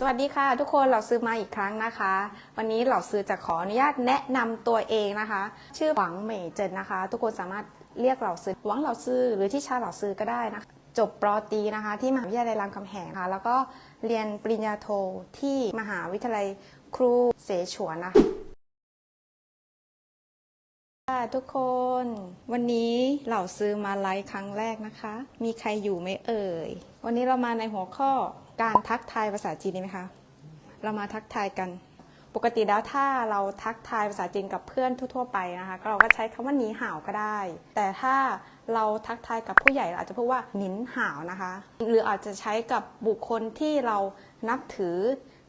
สวัสดีค่ะทุกคนเราซื้อมาอีกครั้งนะคะ วันนี้เราซื้อจะขออนุญาตแนะนำตัวเองนะคะ ชื่อหวังเหมยเจินนะคะ ทุกคนสามารถเรียกเราซื้อหวังเราซื้อหรือที่ชาเราซื้อก็ได้นะคะจบปรตีนะคะ ที่มหาวิทยาลัยรามคำแหงค่ะ แล้วก็เรียนปริญญาโทที่มหาวิทยาลัยครูเสฉวนนะคะ ค่ะทุกคนวันนี้เหล่าซื้อมาไลฟ์ครั้งแรกนะคะ มีใครอยู่ไหมเอ่ย วันนี้เรามาในหัวข้อการทักทายภาษาจีนดีไหมคะ เรามาทักทายกัน ปกติแล้วถ้าเราทักทายภาษาจีนกับเพื่อนทั่วๆไปนะคะเราก็ใช้คำว่าหนีห่าวก็ได้ แต่ถ้า เราทักทายกับผู้ใหญ่เราอาจจะพูดว่าหนินห่าวนะคะ หรืออาจจะใช้กับบุคคลที่เรานับถือ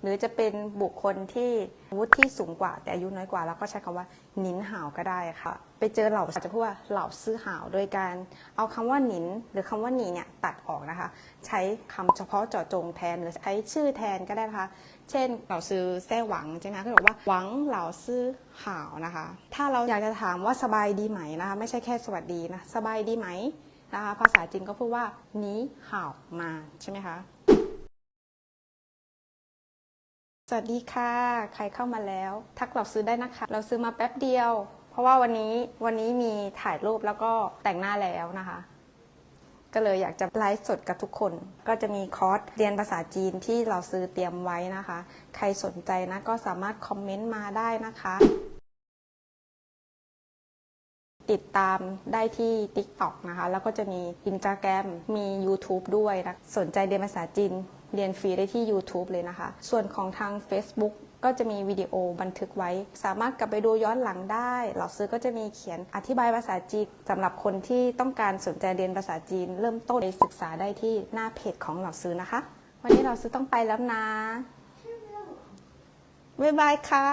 หรือจะเป็นบุคคลที่วุฒิที่สูงกว่า แต่อายุน้อยกว่าเราก็ใช้คำว่าหนินห่าวก็ได้ค่ะ ไปเจอเหล่าอาจจะพูดว่าเหล่าซื้อห่าวโดยการเอาคำว่าหนินหรือคำว่าหนีเนี่ยตัดออกนะคะ ใช้คำเฉพาะเจาะจงแทนหรือใช้ชื่อแทนก็ได้นะคะเช่นเหล่าซื้อแซ่หวังใช่ไหมก็บอกว่าหวังเหล่าซื้อห่าวนะคะ ถ้าเราอยากจะถามว่าสบายดีไหมนะคะไม่ใช่แค่สวัสดีนะสบายดีไหมนะคะภาษาจีนก็พูดว่านี้ห่าวมาใช่ไหมคะสวัสดีค่ะ ใครเข้ามาแล้ว ทักเราซื้อได้นะคะ เราซื้อมาแป๊บเดียว เพราะว่าวันนี้วันนี้มีถ่ายรูปแล้วก็แต่งหน้าแล้วนะคะ ก็เลยอยากจะไลฟ์สดกับทุกคน ก็จะมีคอร์สเรียนภาษาจีนที่เราซื้อเตรียมไว้นะคะ ใครสนใจนะก็สามารถคอมเมนต์มาได้นะคะ ติดตามได้ที่ TikTok นะคะ แล้วก็จะมี Instagram มี YouTube ด้วยนะสนใจเรียนภาษาจีนเรียนฟรีได้ที่ YouTube เลยนะคะ ส่วนของทาง Facebook ก็จะมีวิดีโอบันทึกไว้ สามารถกลับไปดูย้อนหลังได้ เหล่าซื้อก็จะมีเขียนอธิบายภาษาจีนสำหรับคนที่ต้องการสนใจเรียนภาษาจีน เริ่มต้นไปศึกษาได้ที่หน้าเพจของเหล่าซื้อนะคะ วันนี้เหล่าซื้อต้องไปแล้วนะบ๊ายบายค่ะ